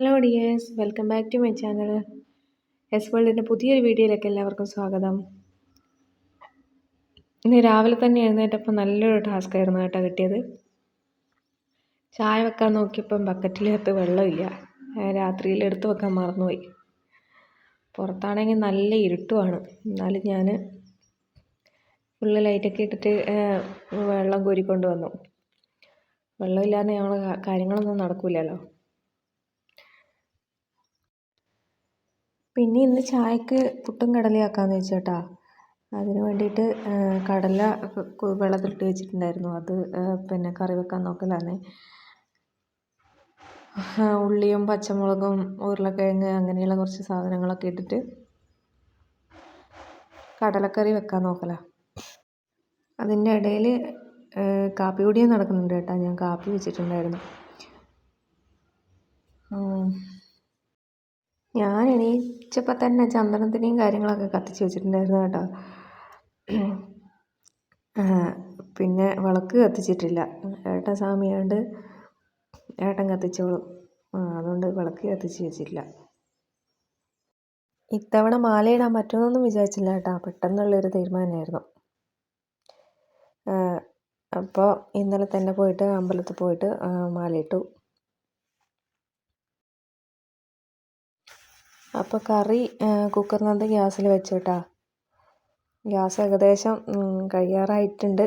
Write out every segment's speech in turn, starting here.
Hello dears welcome back to my channel S വേൾഡിന്റെ പുതിയൊരു വീഡിയോയിലേക്ക് എല്ലാവർക്കും സ്വാഗതം. ഇന്ന് രാവിലെ തന്നെ എഴുന്നേറ്റപ്പോൾ നല്ലൊരു ടാസ്ക് ആയിരുന്നു കേട്ടോ കിട്ടിയത്. ചായ വെക്കാൻ നോക്കിയപ്പം ബക്കറ്റിലകത്ത് വെള്ളമില്ല. രാത്രിയിൽ എടുത്തു വെക്കാൻ മറന്നുപോയി. പുറത്താണെങ്കിൽ നല്ല ഇരുട്ടുമാണ് എന്നാലും ഞാൻ ഫുള്ള് ലൈറ്റൊക്കെ ഇട്ടിട്ട് വെള്ളം കോരിക്കൊണ്ട് വന്നു. വെള്ളമില്ലാതെ ഞങ്ങൾ കാര്യങ്ങളൊന്നും നടക്കില്ലല്ലോ പിന്നെ ഇന്ന് ചായക്ക് പുട്ടും കടലയാക്കാമെന്ന് വെച്ചു കേട്ടോ അതിന് വേണ്ടിയിട്ട് കടല വെള്ളത്തിലിട്ട് വെച്ചിട്ടുണ്ടായിരുന്നു. അത് പിന്നെ കറി വെക്കാൻ നോക്കലാണ് ഉള്ളിയും പച്ചമുളകും ഉരുളക്കിഴങ്ങ് അങ്ങനെയുള്ള കുറച്ച് സാധനങ്ങളൊക്കെ ഇട്ടിട്ട് കടലക്കറി വെക്കാൻ നോക്കല. അതിന്റെ ഇടയിൽ കാപ്പി കുടിയും നടക്കുന്നുണ്ട് കേട്ടോ. ഞാൻ കാപ്പി വെച്ചിട്ടുണ്ടായിരുന്നു. ഞാൻ എണീച്ചപ്പോൾ തന്നെ ചന്ദനത്തിരിയും കാര്യങ്ങളൊക്കെ കത്തിച്ച് വെച്ചിട്ടുണ്ടായിരുന്നു കേട്ടോ. പിന്നെ വിളക്ക് കത്തിച്ചിട്ടില്ല. ഏട്ടൻ സ്വാമിയാണ്ട് ഏട്ടൻ കത്തിച്ചോളും. അതുകൊണ്ട് വിളക്ക് കത്തിച്ച് വെച്ചിട്ടില്ല ഇത്തവണ മാലയിടാൻ പറ്റുമെന്നൊന്നും വിചാരിച്ചില്ല കേട്ടോ. പെട്ടെന്നുള്ളൊരു തീരുമാനമായിരുന്നു. അപ്പോൾ ഇന്നലെ തന്നെ പോയിട്ട് അമ്പലത്തിൽ പോയിട്ട് മാലയിട്ടു. അപ്പോൾ കറി കുക്കറിനകത്ത് ഗ്യാസിൽ വെച്ചു കേട്ടോ ഗ്യാസ് ഏകദേശം കഴിയാറായിട്ടുണ്ട്.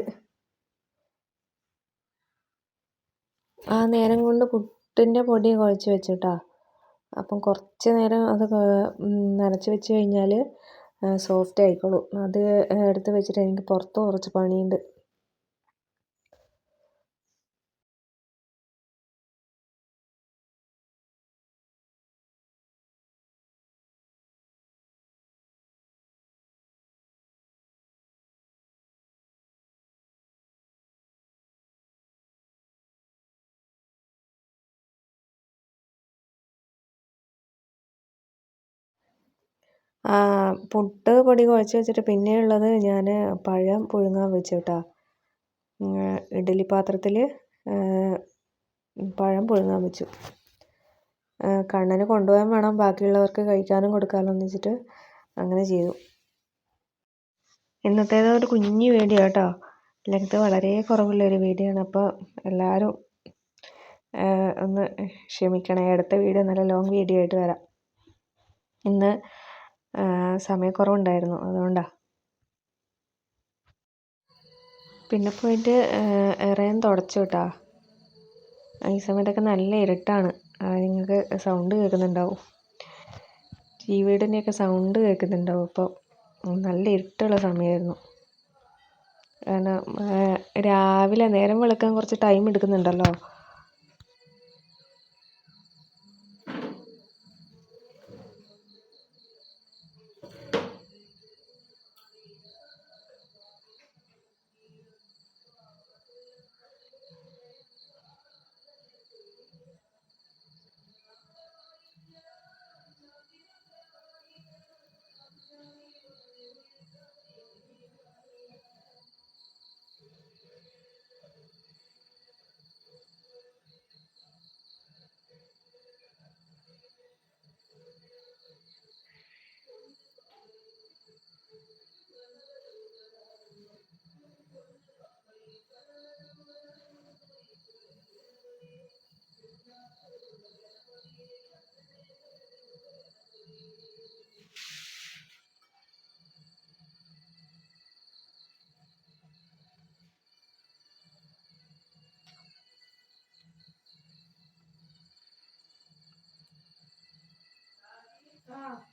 ആ നേരം കൊണ്ട് പുട്ടിന്റെ പൊടി കുഴച്ച് വെച്ചു കേട്ടോ അപ്പം കുറച്ച് നേരം അത് നനച്ച് വെച്ച് കഴിഞ്ഞാൽ സോഫ്റ്റ് ആയിക്കോളും. അത് എടുത്ത് വെച്ചിട്ട് എനിക്ക് പുറത്ത് കുറച്ച് പണിയുണ്ട്. പുട്ട് പൊടി കുഴച്ച് വെച്ചിട്ട് പിന്നെയുള്ളത് ഞാൻ പഴം പുഴുങ്ങാൻ വെച്ചു കേട്ടോ ഇഡ്ഡലി പാത്രത്തിൽ പഴം പുഴുങ്ങാൻ വെച്ചു. കണ്ണന് കൊണ്ടുപോകാൻ വേണം ബാക്കിയുള്ളവർക്ക് കഴിക്കാനും കൊടുക്കാമല്ലോ എന്ന് വെച്ചിട്ട് അങ്ങനെ ചെയ്തു. ഇന്നത്തേത് ഒരു കുഞ്ഞു വീഡിയോ കേട്ടോ. ലെങ്ത് വളരെ കുറവുള്ളൊരു വീഡിയോ ആണ്. അപ്പോൾ എല്ലാവരും ഒന്ന് ക്ഷമിക്കണേ. അടുത്ത വീഡിയോ നല്ല ലോങ് വീഡിയോ ആയിട്ട് വരാം. ഇന്ന് സമയക്കുറവുണ്ടായിരുന്നു. അതുകൊണ്ടാണ് പിന്നെ പോയിട്ട് ഇറയം തുടച്ചു കേട്ടോ. ഈ സമയത്തൊക്കെ നല്ല ഇരുട്ടാണ്. നിങ്ങൾക്ക് സൗണ്ട് കേൾക്കുന്നുണ്ടാവും. ടി വിയുടെയൊക്കെ സൗണ്ട് കേൾക്കുന്നുണ്ടാവും. അപ്പോൾ നല്ല ഇരുട്ടുള്ള സമയമായിരുന്നു. കാരണം രാവിലെ നേരം വെളുക്കാൻ കുറച്ച് ടൈം എടുക്കുന്നുണ്ടല്ലോ. Ah.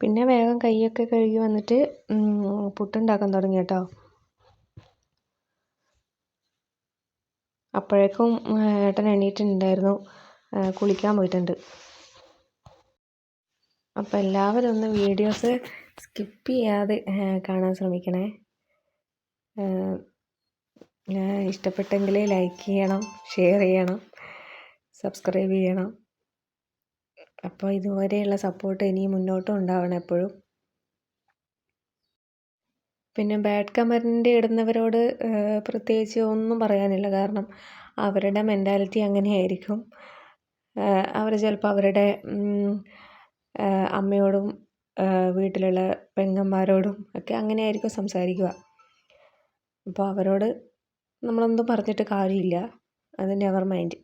പിന്നെ വേഗം കൈയൊക്കെ കഴുകി വന്നിട്ട് പുട്ടുണ്ടാക്കാൻ തുടങ്ങി കേട്ടോ. അപ്പോഴേക്കും ഏട്ടൻ എണീറ്റിട്ടുണ്ടായിരുന്നു. കുളിക്കാൻ പോയിട്ടുണ്ട്. അപ്പോൾ എല്ലാവരും ഒന്ന് വീഡിയോസ് സ്കിപ്പ് ചെയ്യാതെ കാണാൻ ശ്രമിക്കണേ. ഇഷ്ടപ്പെട്ടെങ്കിൽ ലൈക്ക് ചെയ്യണം ഷെയർ ചെയ്യണം സബ്സ്ക്രൈബ് ചെയ്യണം. അപ്പോൾ ഇതുവരെയുള്ള സപ്പോർട്ട് ഇനിയും മുന്നോട്ടും ഉണ്ടാവണം എപ്പോഴും. പിന്നെ ബാഡ് കമന്റ് ഇടുന്നവരോട് പ്രത്യേകിച്ച് ഒന്നും പറയാനില്ല. കാരണം അവരുടെ മെന്റാലിറ്റി അങ്ങനെയായിരിക്കും. അവർ ചിലപ്പോൾ അവരുടെ അമ്മയോടും വീട്ടിലുള്ള പെങ്ങന്മാരോടും ഒക്കെ അങ്ങനെയായിരിക്കും സംസാരിക്കുക. അപ്പോൾ അവരോട് നമ്മളൊന്നും പറഞ്ഞിട്ട് കാര്യമില്ല. അത് നെവർ മൈൻഡ്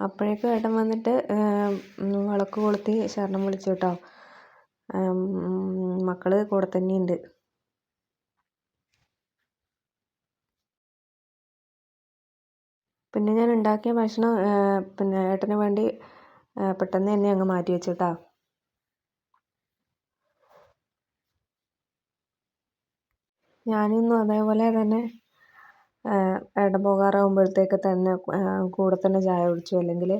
അപ്പോഴേക്കും ഏട്ടൻ വന്നിട്ട് വിളക്ക് കൊളുത്തി ശരണം വിളിച്ചു കേട്ടോ മക്കൾ കൂടെ തന്നെയുണ്ട്. പിന്നെ ഞാൻ ഉണ്ടാക്കിയ ഭക്ഷണം പിന്നെ ഏട്ടന് വേണ്ടി പെട്ടെന്ന് തന്നെ അങ്ങ് മാറ്റി വെച്ചു കേട്ടോ ഞാനിന്നും അതേപോലെ തന്നെ ഏട്ടൻ പോകാറാകുമ്പോഴത്തേക്ക് തന്നെ കൂടെ തന്നെ ചായ കുടിച്ചു. അല്ലെങ്കിൽ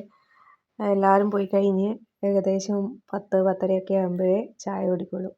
എല്ലാവരും പോയി കഴിഞ്ഞ് ഏകദേശം പത്ത് പത്തരയൊക്കെ ആകുമ്പോഴേ ചായ കുടിക്കുള്ളൂ.